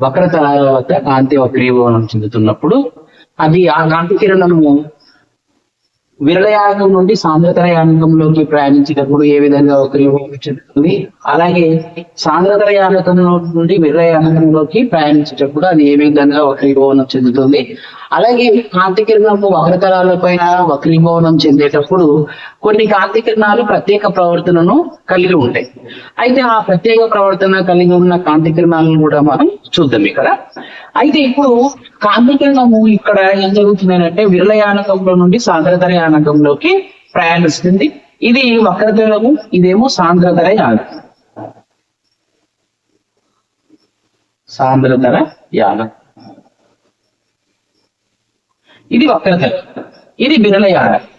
వక్రత వద్ద కాంతి వక్రీభవనం చెందుతున్నప్పుడు అది ఆ కాంతి కిరణము విరళయాగం నుండి సాంద్రతర యానకంలోకి ప్రయాణించేటప్పుడు ఏ విధంగా వక్రీభవనం చెందుతుంది అలాగే సాంద్రతర యానకం నుండి విరళయానకంలోకి ప్రయాణించేటప్పుడు అది ఏ విధంగా వక్రీభవనం చెందుతుంది? అలాగే కాంతి కిరణము వక్రతలాల పైన వక్రీభవనం చెందేటప్పుడు కొన్ని కాంతి కిరణాలు ప్రత్యేక ప్రవర్తనను కలిగి ఉంటాయి. అయితే ఆ ప్రత్యేక ప్రవర్తన కలిగి ఉన్న కాంతి కిరణాలను కూడా మనం చూద్దాం ఇక్కడ. అయితే ఇప్పుడు కాంతి ఇక్కడ ఏం జరుగుతుందంటే విరళయానకంలో నుండి సాంద్రధర యానకంలోకి ప్రయాణిస్తుంది. ఇది వక్రతరము ఇదేమో సాంద్రధర యానకం సాంద్రతర యానకం ఇది వక్రతరం ఇది విరళయానం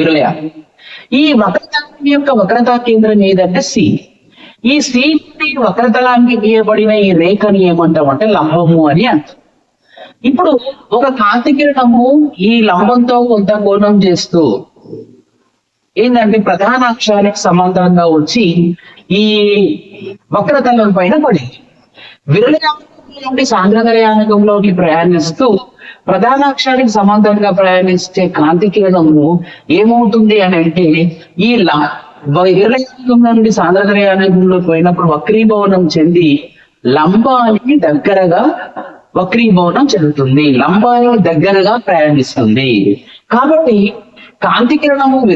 విరళయానం ఈ వక్రతలం యొక్క వక్రతా కేంద్రం ఏదంటే సి ఈ సి నుండి వక్రతలానికి గీయబడిన ఈ రేఖని ఏమంటామంటే లంబము అని అంటాం ఇప్పుడు ఒక కాంతి కిరణము ఈ లంబంతో కొంత కోణం చేస్తూ ఏంటంటే ప్రధాన అక్షానికి సమాంతరంగా వచ్చి ఈ వక్రతలం పైన పడింది. విరళయానకం నుండి సాంద్రతరయానకంలోకి ప్రయాణిస్తూ ప్రధాన అక్షానికి సమాంతరంగా ప్రయాణించే కాంతి కిరణము ఏమవుతుంది అని అంటే ఈ ల- నుండి సాంద్రతరయానకంలోకి పోయినప్పుడు వక్రీభవనం చెంది లంబానికి దగ్గరగా వక్రీభవనం చెందుతుంది. లంబానికి దగ్గరగా ప్రయాణిస్తుంది. కాబట్టి కాంతి కిరణము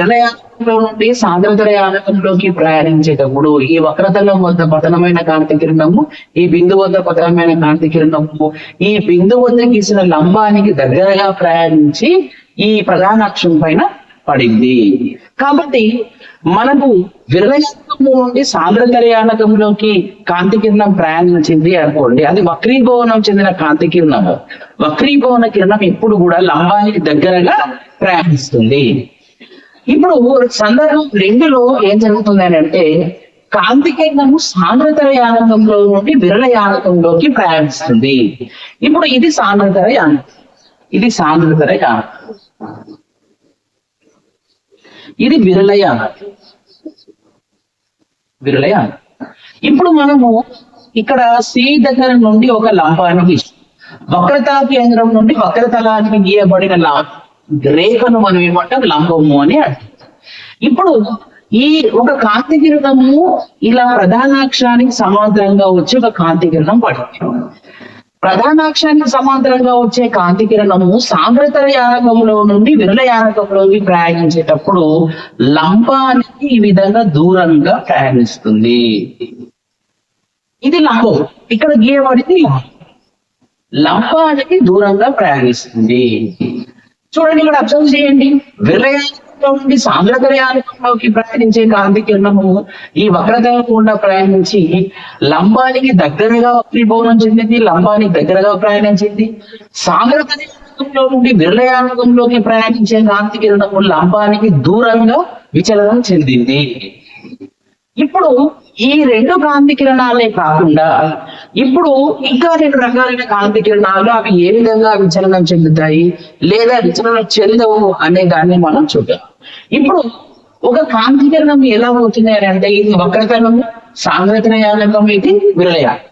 విరళయానకంలో నుండి సాంద్రతర యానకంలోకి ప్రయాణించేటప్పుడు ఈ వక్రతలం వద్ద పతనమైన కాంతి కిరణము ఈ బిందు వద్ద పతనమైన కాంతి కిరణము ఈ బిందు వద్ద గీసిన లంబానికి దగ్గరగా ప్రయాణించి ఈ ప్రధాన అక్షం పైన పడింది. కాబట్టి మనకు విరళయానకంలో నుండి సాంద్రతరయానకంలోకి కాంతి కిరణం ప్రయాణించింది అనుకోండి. అది వక్రీభవనం చెందిన కాంతి కిరణం వక్రీభవన కిరణం ఎప్పుడు కూడా లంబానికి దగ్గరగా ప్రయాణిస్తుంది. ఇప్పుడు సందర్భం రెండులో ఏం జరుగుతుంది అని అంటే కాంతి సాంద్రతర యానకంలో నుండి విరళ యానకంలోకి ప్రయాణిస్తుంది. ఇప్పుడు ఇది సాంద్రతర యానకం ఇది సాంద్రతర యానకం ఇది విరళ యానకం విరళ యానకం ఇప్పుడు మనము ఇక్కడ సి దగ్గర నుండి ఒక లంబాన్ని వక్రతా కేంద్రం నుండి వక్రతలానికి గీయబడిన లా- రేఖను మనం ఏమంటాం? లంబము అని అంటాం ఇప్పుడు ఈ ఒక కాంతి కిరణము ఇలా ప్రధానాక్షానికి సమాంతరంగా వచ్చి ఒక కాంతి కిరణం పడింది. ప్రధానాక్షానికి సమాంతరంగా వచ్చే కాంతి కిరణము సాంద్రత యానకంలో నుండి విరళ యానకంలోకి ప్రయాణించేటప్పుడు లంబానికి ఈ విధంగా దూరంగా ప్రయాణిస్తుంది. ఇది లంబం ఇక్కడ గీయబడింది లంబానికి దూరంగా ప్రయాణిస్తుంది. చూడండి ఇక్కడ అబ్జర్వ్ చేయండి. విరయానంలో నుండి సాంద్రతర యానకంలోకి ప్రయాణించే కాంతి కిరణము ఈ వక్రత గుండా ప్రయాణించి లంబానికి దగ్గరగా వక్రీభవనం చెందింది లంబానికి దగ్గరగా ప్రయాణించింది సాంద్రతర యానకంలో నుండి విరళయానకంలోకి ప్రయాణించే కాంతి కిరణము లంబానికి దూరంగా విచలనం చెందింది. ఇప్పుడు ఈ రెండు కాంతి కిరణాలే కాకుండా ఇప్పుడు ఇంకా రెండు రకాలైన కాంతి కిరణాలు అవి ఏ విధంగా విచలనం చెందుతాయి లేదా విచలనం చెందవు అనే దాన్ని మనం చూద్దాం. ఇప్పుడు ఒక కాంతి కిరణం ఎలా అవుతుంది అని అంటే ఇది వక్రతలము సాంద్రతనయానకం ఇది విరళయానం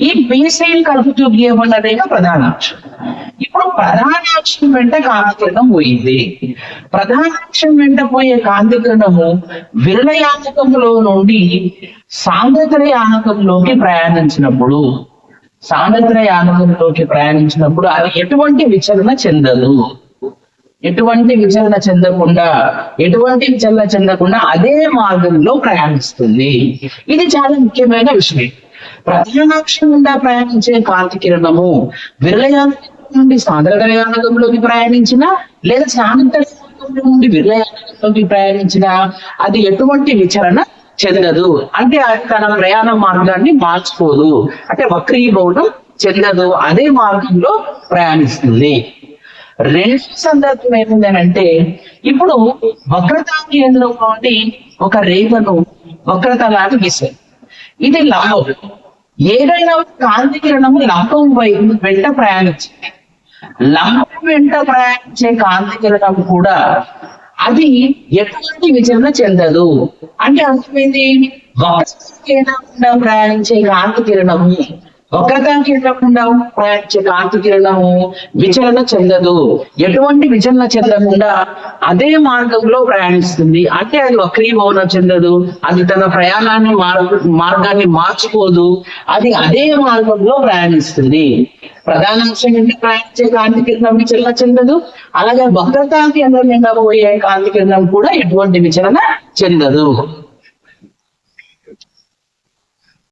ఈ బీసీలు కలుపుతూ గీయబడినదేగా ప్రధానాక్షం ఇప్పుడు ప్రధానాక్షం వెంట కాంతికిరణం పోయింది. ప్రధానాక్షం వెంట పోయే కాంతికిరణము విరళ యానకంలో నుండి సాంద్రతర యానకంలోకి ప్రయాణించినప్పుడు సాంద్రతర యానకంలోకి ప్రయాణించినప్పుడు అది ఎటువంటి విచలన చెందదు. ఎటువంటి విచలన చెందకుండా ఎటువంటి విచలన చెందకుండా అదే మార్గంలో ప్రయాణిస్తుంది. ఇది చాలా ముఖ్యమైన విషయం. ప్రధానాక్షం గుండా ప్రయాణించే కాంతి కిరణము విరళయానకం నుండి సాంద్రయానకంలోకి ప్రయాణించిన లేదా సాంద్రయానకం నుండి విరళయానకంలోకి ప్రయాణించిన అది ఎటువంటి విచరణ చెందదు. అంటే తన ప్రయాణ మార్గాన్ని మార్చుకోదు. అంటే వక్రీభవనం చెందదు. అదే మార్గంలో ప్రయాణిస్తుంది. రెండు సందర్భం ఏమిందనంటే ఇప్పుడు వక్రతా కేంద్రం నుండి ఒక రేఖను వక్రతలాగా గీసారు ఇది లంబం ఏదైనా కాంతి కిరణము లంబం వైపు వెంట ప్రయాణించింది. లంబం వెంట ప్రయాణించే కాంతి కిరణం కూడా అది ఎటువంటి విచరణ చెందదు. అంటే అర్థమైంది? ప్రయాణించే కాంతి కిరణము వక్రతా వెళ్ళకుండా ప్రయాణించే కాంతి కిరణము విచలన చెందదు. ఎటువంటి విచలన చెందకుండా అదే మార్గంలో ప్రయాణిస్తుంది. అంటే అది వక్రీభవనం చెందదు అది తన ప్రయాణాన్ని మార్గాన్ని మార్చుకోదు అది అదే మార్గంలో ప్రయాణిస్తుంది. ప్రధాన అంశం ఏంటి? ప్రయాణించే కాంతి కిరణం విచలన చెందదు అలాగే వక్రతా కేంద్రం నిండా పోయే కాంతి కిరణం కూడా ఎటువంటి విచలన చెందదు.